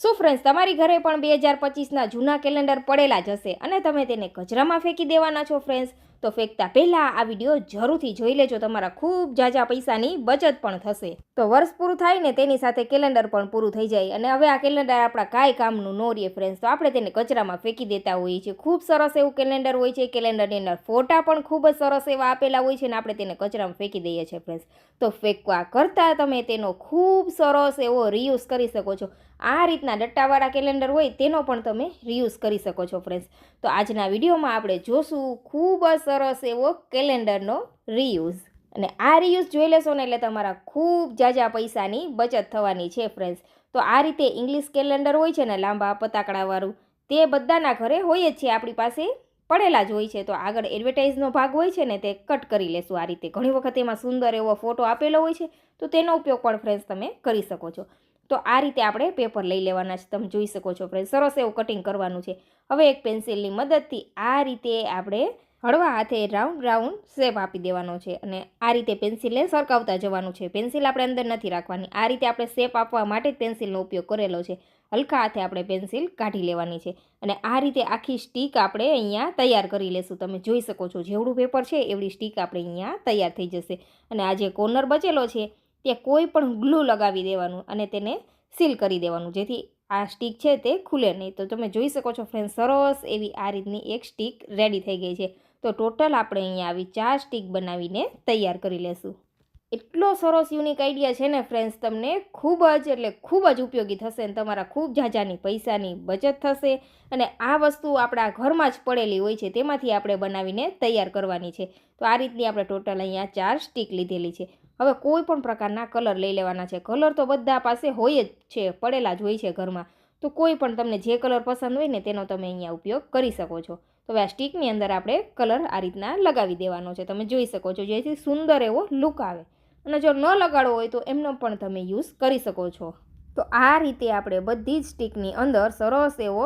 શું ફ્રેન્ડ્સ તમારી ઘરે પણ બે હજાર પચીસના જૂના કેલેન્ડર પડેલા જ હશે અને તમે તેને કચરામાં ફેંકી દેવાના છો ફ્રેન્ડ્સ તો ફેંકતા પહેલાં આ વીડિયો જરૂરથી જોઈ લેજો, તમારા ખૂબ જાજા પૈસાની બચત પણ થશે. તો વર્ષ પૂરું થાય ને તેની સાથે કેલેન્ડર પણ પૂરું થઈ જાય અને હવે આ કેલેન્ડર આપણા કાંઈ કામનું ન રહીએ ફ્રેન્ડ્સ તો આપણે તેને કચરામાં ફેંકી દેતા હોઈએ છીએ. ખૂબ સરસ એવું કેલેન્ડર હોય છે. કેલેન્ડરની અંદર ફોટા પણ ખૂબ જ સરસ એવા આપેલા હોય છે અને આપણે તેને કચરામાં ફેંકી દઈએ છીએ ફ્રેન્ડ્સ તો ફેંકવા કરતાં તમે તેનો ખૂબ સરસ એવો રિયુઝ કરી શકો છો. આ રીતના ડટ્ટાવાળા કેલેન્ડર હોય તેનો પણ તમે રિયુઝ કરી શકો છો ફ્રેન્ડ્સ તો આજના વિડીયોમાં આપણે જોશું ખૂબ જ સરસ એવો કેલેન્ડરનો રિયુઝ અને આ રિયુઝ જોઈ લેશો ને એટલે તમારા ખૂબ જાજા પૈસાની બચત થવાની છે ફ્રેન્ડ્સ તો આ રીતે ઇંગ્લિશ કેલેન્ડર હોય છે ને લાંબા પતાકડાવાળું, તે બધાના ઘરે હોય જ છે, આપણી પાસે પડેલા જ હોય છે. તો આગળ એડવર્ટાઇઝનો ભાગ હોય છે ને તે કટ કરી લેશું આ રીતે. ઘણી વખત એમાં સુંદર એવો ફોટો આપેલો હોય છે, તો તેનો ઉપયોગ પણ ફ્રેન્ડ્સ તમે કરી શકો છો. તો આ રીતે આપણે પેપર લઈ લેવાના છે. તમે જોઈ શકો છો ફ્રેન્ડ સરસ એવું કટિંગ કરવાનું છે. હવે એક પેન્સિલની મદદથી આ રીતે આપણે હળવા હાથે રાઉન્ડ રાઉન્ડ શેપ આપી દેવાનો છે અને આ રીતે પેન્સિલને સરકાવતા જવાનું છે. પેન્સિલ આપણે અંદર નથી રાખવાની. આ રીતે આપણે શેપ આપવા માટે જ પેન્સિલનો ઉપયોગ કરેલો છે. હલકા હાથે આપણે પેન્સિલ કાઢી લેવાની છે અને આ રીતે આખી સ્ટીક આપણે અહીંયા તૈયાર કરી લેશું. તમે જોઈ શકો છો, જેવડું પેપર છે એવડી સ્ટીક આપણે અહીંયા તૈયાર થઈ જશે. અને આ જે કોર્નર બચેલો છે ત્યાં કોઈ પણ ગ્લુ લગાવી દેવાનું અને તેને સીલ કરી દેવાનું. જેથી આ સ્ટીક છે તે ખુલે નહીં. તો તમે જોઈ શકો છો ફ્રેન્ડ સરસ એવી આ રીતની એક સ્ટીક રેડી થઈ ગઈ છે. તો ટોટલ આપણે અહીંયા આવી ચાર સ્ટીક બનાવીને તૈયાર કરી લેશું. એટલો સરસ યુનિક આઈડિયા છે ને ફ્રેન્ડ્સ, તમને ખૂબ જ એટલે ખૂબ જ ઉપયોગી થશે અને તમારા ખૂબ ઝાઝાની પૈસાની બચત થશે. અને આ વસ્તુ આપણા ઘરમાં જ પડેલી હોય છે, તેમાંથી આપણે બનાવીને તૈયાર કરવાની છે. તો આ રીતની આપણે ટોટલ અહીંયા ચાર સ્ટીક લીધેલી છે. હવે કોઈ પણ પ્રકારના કલર લઈ લેવાના છે. કલર તો બધા પાસે હોય જ છે, પડેલા જ હોય છે ઘરમાં. તો કોઈ પણ તમને જે કલર પસંદ હોય ને તેનો તમે અહીંયા ઉપયોગ કરી શકો છો. તો હવે આ સ્ટીકની અંદર આપણે કલર આ રીતના લગાવી દેવાનો છે. તમે જોઈ શકો છો જેથી સુંદર એવો લુક આવે. અને જો ન લગાડવો હોય તો એમનો પણ તમે યુઝ કરી શકો છો. તો આ રીતે આપણે બધી જ સ્ટીકની અંદર સરસ એવો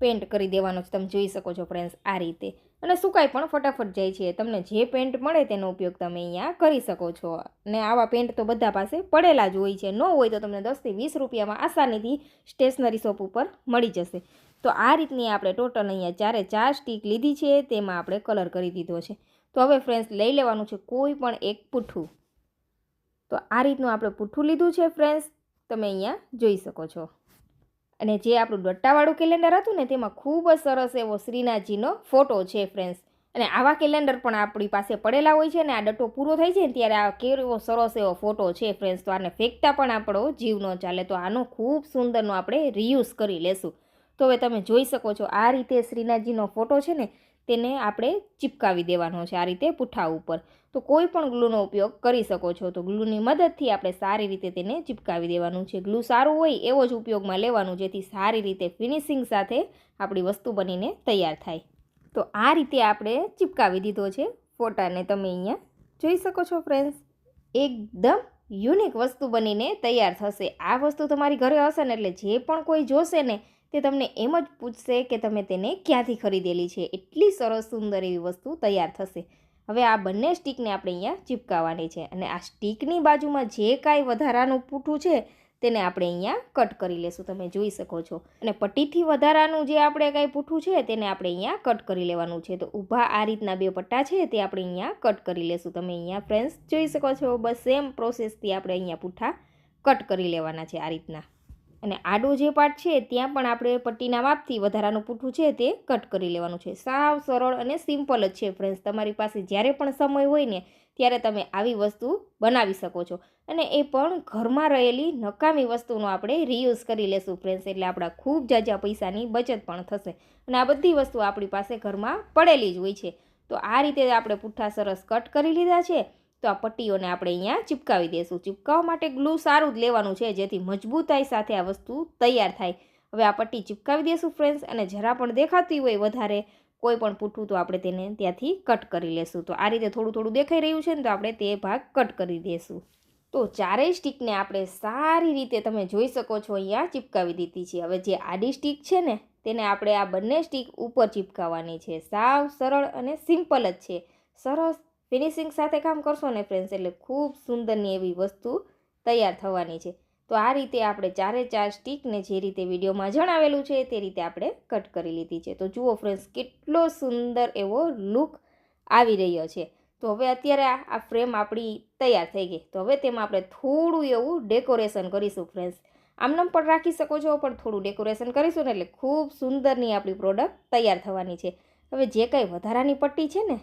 પેન્ટ કરી દેવાનો છે. તમે જોઈ શકો છો ફ્રેન્ડ્સ, આ રીતે. અને સુકાઈ પણ ફટાફટ જાય છે. તમને જે પેન્ટ મળે તેનો ઉપયોગ તમે અહીંયા કરી શકો છો. અને આવા પેન્ટ તો બધા પાસે પડેલા જ હોય છે. ન હોય તો તમને દસથી વીસ રૂપિયામાં આસાનીથી સ્ટેશનરી શોપ ઉપર મળી જશે. તો આ રીતની આપણે ટોટલ અહીંયા ચારે ચાર સ્ટીક લીધી છે. તેમાં આપણે કલર કરી દીધો છે. તો હવે ફ્રેન્ડ્સ લઈ લેવાનું છે કોઈ પણ એક પૂઠું તો આ રીતનું આપણે પૂઠું લીધું છે ફ્રેન્ડ્સ તમે અહીંયા જોઈ શકો છો. અને જે આપણું ડટ્ટાવાળું કેલેન્ડર હતું ને, તેમાં ખૂબ જ સરસ એવો શ્રીનાથજીનો ફોટો છે ફ્રેન્ડ્સ અને આવા કેલેન્ડર પણ આપણી પાસે પડેલા હોય છે ને આ ડટ્ટો પૂરો થઈ જાય ને, ત્યારે આ કેવો સરસ એવો ફોટો છે ફ્રેન્ડ્સ તો આને ફેંકતા પણ આપણો જીવ ન ચાલે. તો આનો ખૂબ સુંદરનો આપણે રિયુઝ કરી લેશું. તો હવે તમે જોઈ શકો છો, આ રીતે શ્રીનાથજીનો ફોટો છે ને તેને આપણે ચિપકાવી દેવાનો છે આ રીતે પુઠ્ઠા ઉપર. તો કોઈ પણ ગ્લુનો ઉપયોગ કરી શકો છો. તો ગ્લુની મદદથી આપણે સારી રીતે તેને ચિપકાવી દેવાનું છે. ગ્લુ સારું હોય એવો જ ઉપયોગમાં લેવાનું, જેથી સારી રીતે ફિનિશિંગ સાથે આપણી વસ્તુ બનીને તૈયાર થાય. તો આ રીતે આપણે ચિપકાવી દીધો છે ફોટાને તમે અહીંયા જોઈ શકો છો ફ્રેન્ડ્સ. એકદમ યુનિક વસ્તુ બનીને તૈયાર થશે. આ વસ્તુ તમારી ઘરે હશે ને એટલે જે પણ કોઈ જોશે ને તે તમને એમ જ પૂછશે કે તમે તેને ક્યાંથી ખરીદેલી છે. એટલી સરસ સુંદર એવી વસ્તુ તૈયાર થશે. હવે આ બંને સ્ટીકને આપણે અહીંયા ચીપકાવવાની છે અને આ સ્ટીકની બાજુમાં જે કાંઈ વધારાનું પૂઠું છે તેને આપણે અહીંયા કટ કરી લેશું. તમે જોઈ શકો છો. અને પટ્ટીથી વધારાનું જે આપણે કાંઈ પૂઠું છે તેને આપણે અહીંયા કટ કરી લેવાનું છે. તો ઊભા આ રીતના બે પટ્ટા છે તે આપણે અહીંયા કટ કરી લેશું. તમે અહીંયા ફ્રેન્ડ્સ જોઈ શકો છો. બસ સેમ પ્રોસેસથી આપણે અહીંયા પૂઠા કટ કરી લેવાના છે આ રીતના. અને આડો જે પાર્ટ છે, ત્યાં પણ આપણે પટ્ટીના માપથી વધારાનું પૂઠું છે તે કટ કરી લેવાનું છે. સાવ સરળ અને સિમ્પલ જ છે ફ્રેન્ડ્સ તમારી પાસે જ્યારે પણ સમય હોય ને, ત્યારે તમે આવી વસ્તુ બનાવી શકો છો. અને એ પણ ઘરમાં રહેલી નકામી વસ્તુનો આપણે રિયુઝ કરી લેશું ફ્રેન્ડ્સ એટલે આપણા ખૂબ જાજા પૈસાની બચત પણ થશે. અને આ બધી વસ્તુ આપણી પાસે ઘરમાં પડેલી જ હોય છે. તો આ રીતે આપણે પુઠ્ઠા સરસ કટ કરી લીધા છે. તો આ પટ્ટીઓને આપણે અહીંયા ચિપકાવી દઈશું ચિપકાવવા માટે ગ્લુ સારું જ લેવાનું છે, જેથી મજબૂતાઈ સાથે આ વસ્તુ તૈયાર થાય. હવે આ પટ્ટી ચિપકાવી દઈશું ફ્રેન્ડ્સ, અને જરા પણ દેખાતી હોય વધારે કોઈ પણ પૂઠું, તો આપણે તેને ત્યાંથી કટ કરી લેશું. તો આ રીતે થોડું થોડું દેખાઈ રહ્યું છે ને, તો આપણે તે ભાગ કટ કરી દઈશું તો ચારેય સ્ટીકને આપણે સારી રીતે તમે જોઈ શકો છો અહીંયા ચિપકાવી દીધી છે. હવે જે આડી સ્ટીક છે ને, તેને આપણે આ બંને સ્ટીક ઉપર ચિપકાવવાની છે. સાવ સરળ અને સિમ્પલ જ છે. સરસ ફિનિશિંગ સાથે કામ કરશો ને ફ્રેન્ડ્સ એટલે ખૂબ સુંદરની એવી વસ્તુ તૈયાર થવાની છે. તો આ રીતે આપણે ચારે ચાર સ્ટીકને જે રીતે વિડીયોમાં જણાવેલું છે, તે રીતે આપણે કટ કરી લીધી છે. તો જુઓ ફ્રેન્ડ્સ કેટલો સુંદર એવો લુક આવી રહ્યો છે. તો હવે અત્યારે આ ફ્રેમ આપણી તૈયાર થઈ ગઈ. તો હવે તેમાં આપણે થોડું એવું ડેકોરેશન કરીશું ફ્રેન્ડ્સ આમનામ પણ રાખી શકો છો, પણ થોડું ડેકોરેશન કરીશું ને, એટલે ખૂબ સુંદરની આપણી પ્રોડક્ટ તૈયાર થવાની છે. હવે જે કાંઈ વધારાની પટ્ટી છે ને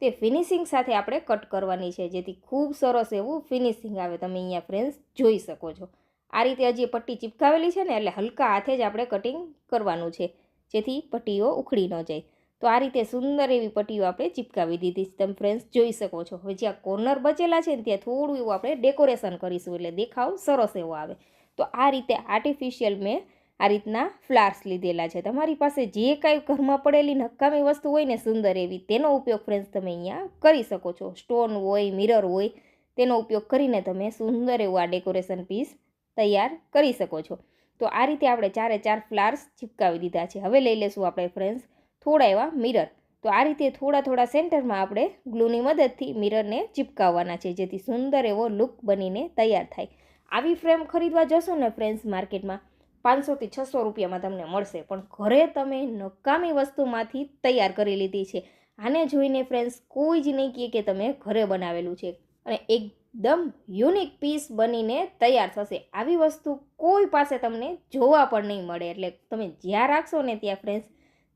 તે ફિનિશિંગ સાથે આપણે કટ કરવાની છે. જેથી ખૂબ સરસ એવું ફિનિશિંગ આવે. તમે અહીંયા ફ્રેન્ડ્સ જોઈ શકો છો. આ રીતે હજી પટ્ટી ચિપકાવેલી છે ને, એટલે હલકા હાથે જ આપણે કટિંગ કરવાનું છે. જેથી પટ્ટીઓ ઉખડી ન જાય. તો આ રીતે સુંદર એવી પટ્ટીઓ આપણે ચિપકાવી દીધી છે. તમે ફ્રેન્ડ્સ જોઈ શકો છો. હવે જ્યાં કોર્નર બચેલા છે ને, ત્યાં થોડું એવું આપણે ડેકોરેશન કરીશું. એટલે દેખાવ સરસ એવો આવે. તો આ રીતે આર્ટિફિશિયલ મેં આ રીતના ફ્લાર્સ લીધેલા છે. તમારી પાસે જે કાંઈ ઘરમાં પડેલી નકામી વસ્તુ હોય ને સુંદર એવી, તેનો ઉપયોગ ફ્રેન્ડ્સ તમે અહીંયા કરી શકો છો. સ્ટોન હોય મિરર હોય, તેનો ઉપયોગ કરીને તમે સુંદર એવું આ ડેકોરેશન પીસ તૈયાર કરી શકો છો. તો આ રીતે આપણે ચારે ચાર ફ્લાર્સ ચિપકાવી દીધા છે. હવે લઈ લેશું આપણે ફ્રેન્ડ્સ થોડા એવા મિરર તો આ રીતે થોડા થોડા સેન્ટરમાં આપણે ગ્લુની મદદથી મિરરને ચિપકાવવાના છે, જેથી સુંદર એવો લુક બનીને તૈયાર થાય. આવી ફ્રેમ ખરીદવા જશો ને ફ્રેન્ડ્સ માર્કેટમાં પાંચસોથી છસો રૂપિયામાં તમને મળશે. પણ ઘરે તમે નકામી વસ્તુમાંથી તૈયાર કરી લીધી છે. આને જોઈને ફ્રેન્ડ્સ કોઈ જ નહીં કહે કે તમે ઘરે બનાવેલું છે. અને એકદમ યુનિક પીસ બનીને તૈયાર થશે. આવી વસ્તુ કોઈ પાસે તમને જોવા પણ નહીં મળે. એટલે તમે જ્યાં રાખશો ને ત્યાં ફ્રેન્ડ્સ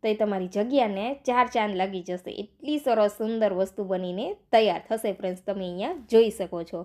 તો એ તમારી જગ્યાને ચાર ચાંદ લાગી જશે. એટલી સરસ સુંદર વસ્તુ બનીને તૈયાર થશે ફ્રેન્ડ્સ તમે અહીંયા જોઈ શકો છો.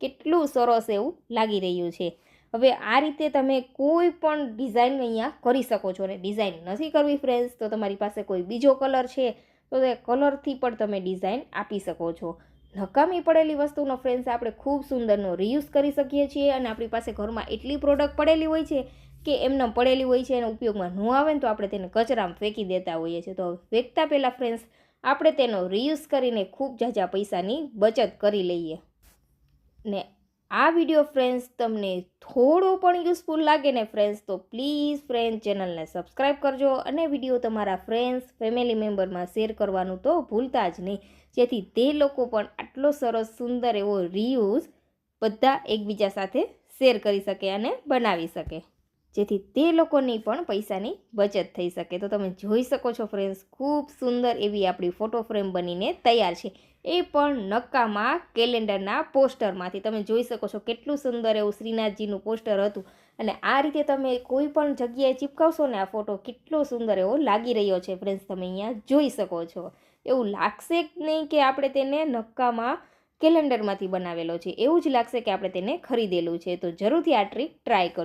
કેટલું સરસ એવું લાગી રહ્યું છે. હવે આ રીતે તમે કોઈ પણ ડિઝાઇન અહીંયા કરી શકો છો અને ડિઝાઇન નથી કરવી ફ્રેન્ડ્સ તો તમારી પાસે કોઈ બીજો કલર છે, તો તે કલરથી પણ તમે ડિઝાઇન આપી શકો છો. નકામી પડેલી વસ્તુનો ફ્રેન્ડ્સ આપણે ખૂબ સુંદરનો રિયુઝ કરી શકીએ છીએ અને આપણી પાસે ઘરમાં એટલી પ્રોડક્ટ પડેલી હોય છે કે એમને પડેલી હોય છે, એનો ઉપયોગમાં ન આવે ને તો આપણે તેને કચરામાં ફેંકી દેતા હોઈએ છીએ. તો ફેંકતા પહેલાં ફ્રેન્ડ્સ આપણે તેનો રિયુઝ કરીને ખૂબ ઝાઝા પૈસાની બચત કરી લઈએ. ને આ વીડિયો ફ્રેન્ડ્સ તમને થોડો પણ યુઝફુલ લાગે ને ફ્રેન્ડ્સ તો પ્લીઝ ફ્રેન્ડ ચેનલને સબસ્ક્રાઈબ કરજો અને વીડિયો તમારા ફ્રેન્ડ્સ ફેમિલી મેમ્બરમાં શેર કરવાનું તો ભૂલતા જ નહીં. જેથી તે લોકો પણ આટલો સરસ, સુંદર એવો રિયુઝ બધા એકબીજા સાથે શેર કરી શકે અને બનાવી શકે. જેથી તે લોકોની પણ પૈસાની બચત થઈ શકે. તો તમે જોઈ શકો છો ફ્રેન્ડ્સ ખૂબ સુંદર એવી આપણી ફોટો ફ્રેમ બનીને તૈયાર છે. એ પણ નક્કામાં કેલેન્ડરના પોસ્ટરમાંથી. તમે જોઈ શકો છો કેટલું સુંદર એવું શ્રીનાથજીનું પોસ્ટર હતું. અને આ રીતે તમે કોઈ પણ જગ્યાએ ચીપકાવશો ને આ ફોટો કેટલો સુંદર એવો લાગી રહ્યો છે ફ્રેન્ડ્સ તમે અહીંયા જોઈ શકો છો. એવું લાગશે નહીં કે આપણે તેને નક્કામાં કેલેન્ડરમાંથી બનાવેલો છે. એવું જ લાગશે કે આપણે તેને ખરીદેલું છે. તો જરૂરથી આ ટ્રીક ટ્રાય કરજો.